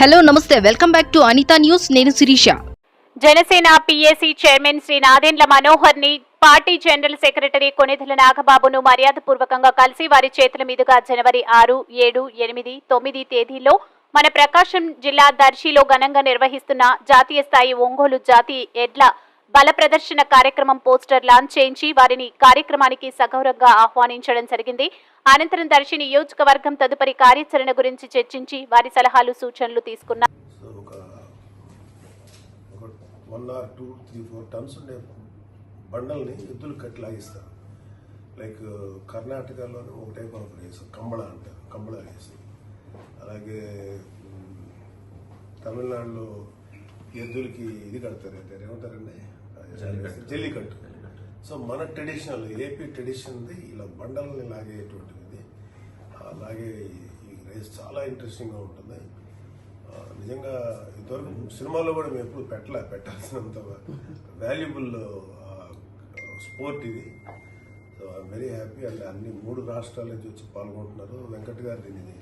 Hello నమస్తే. Welcome back to Anitha news. నేను Sirisha. Janasena PAC chairman Shri Nadendla మనోహర్ని పార్టీ జనరల్ సెక్రటరీ కొనిదెల నాగబాబును మర్యాదపూర్వకంగా కలిసి వారి చేతుల మీదుగా జనవరి ఆరు ఏడు ఎనిమిది తొమ్మిది తేదీల్లో మన ప్రకాశం జిల్లా దర్శిలో ఘనంగా నిర్వహిస్తున్న జాతీయ స్థాయి ఒంగోలు జాతి ఎడ్ల బల ప్రదర్శన కార్యక్రమం పోస్టర్ లాంచ్ చేయించి వారిని కార్యక్రమానికి సగౌరవంగా ఆహ్వానించడం జరిగింది. అనంతరం దర్శి నియోజకవర్గం తదుపరి కార్యాచరణ గురించి చర్చించి వారి సలహాలు సూచనలు తీసుకున్నారు. One or two three four tons ఉండే బండల్ని ఎద్దులు కట్టి లాగిస్తారు లైక్ కర్ణాటకలో ఒక టైప్ ఆఫ్ రేస్ కంబళ అంటారు కంబళ రేస్ అలాగే తమిళనాడులో ఎద్దులకి ఇది కడతారు అయితే ఏమంటారండి? జల్లికట్టు. సో మన ట్రెడిషనల్ ఏపీ ట్రెడిషన్ది ఇలా బండల్ని లాగేటువంటిది. అలాగే ఈ రేస్ చాలా ఇంట్రెస్టింగ్గా ఉంటుంది. నిజంగా ఇంతవరకు సినిమాలో కూడా మేము ఎప్పుడు పెట్టలే పెట్టాల్సినంత వాల్యుబుల్ స్పోర్ట్ ఇది. So I'm very happy. And అన్ని మూడు రాష్ట్రాల నుంచి వచ్చి పాల్గొంటున్నారు. వెంకట్ గారు దీనిని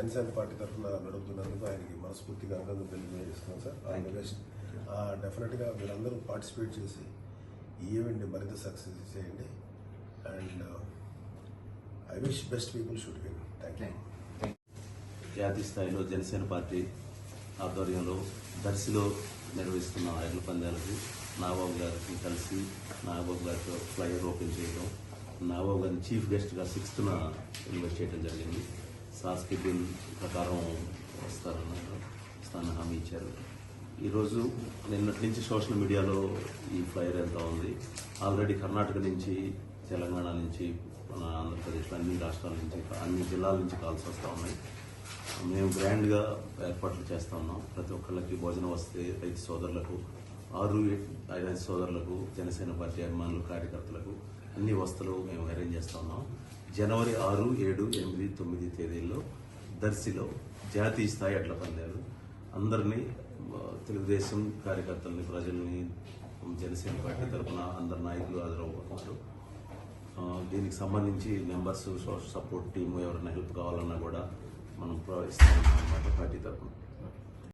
జనసేన పార్టీ తరఫున నడుపుతున్నందుకు ఆయనకి మనస్ఫూర్తిగా అందరూ తెలియజేస్తున్నాం సార్. ఆల్ ది బెస్ట్ డెఫినెట్గా మీరందరూ పార్టిసిపేట్ చేసి ఈ ఈవెంట్ని మరింత సక్సెస్ చేయండి. And I wish best people should win thank you జాతీయ స్థాయిలో జనసేన పార్టీ ఆధ్వర్యంలో దర్శిలో నిర్వహిస్తున్న ఎడ్ల పందాలకు నాగబాబు గారికి కలిసి నాగబాబు గారితో ఫ్లైఓవర్ ఓపెన్ చేయడం నాగబాబు గారిని చీఫ్ గెస్ట్గా సిక్స్త్న ఇన్వైట్ చేయడం జరిగింది. సాంస్కృతి ప్రకారం వస్తారన్నారు స్థానం హామీ ఇచ్చారు. ఈరోజు నిన్నటి నుంచి సోషల్ మీడియాలో ఈ ఫ్లైర్ ఎంత ఉంది. ఆల్రెడీ కర్ణాటక నుంచి తెలంగాణ నుంచి మన ఆంధ్రప్రదేశ్లో అన్ని రాష్ట్రాల నుంచి అన్ని జిల్లాల నుంచి కాల్స్ వస్తూ ఉన్నాయి. మేము గ్రాండ్గా ఏర్పాట్లు చేస్తూ ఉన్నాం. ప్రతి ఒక్కళ్ళకి భోజనం వస్తే రైతు సోదరులకు ఆరు ఐదు సోదరులకు జనసేన పార్టీ అభిమానులు కార్యకర్తలకు అన్ని వస్తువులు మేము అరేంజ్ చేస్తూ ఉన్నాం. జనవరి ఆరు ఏడు ఎనిమిది తొమ్మిది తేదీల్లో దర్శిలో జాతీయ స్థాయి అట్ల పందాలు అందరినీ తెలుగుదేశం కార్యకర్తల్ని ప్రజల్ని జనసేన పార్టీ తరఫున అందరు నాయకులు హాజరవుతున్నారు దీనికి సంబంధించి మెంబర్స్ సపోర్ట్ టీము ఎవరైనా హెల్ప్ కావాలన్నా కూడా మనం ప్రవహిస్తాం అన్నమాట పార్టీ తరఫున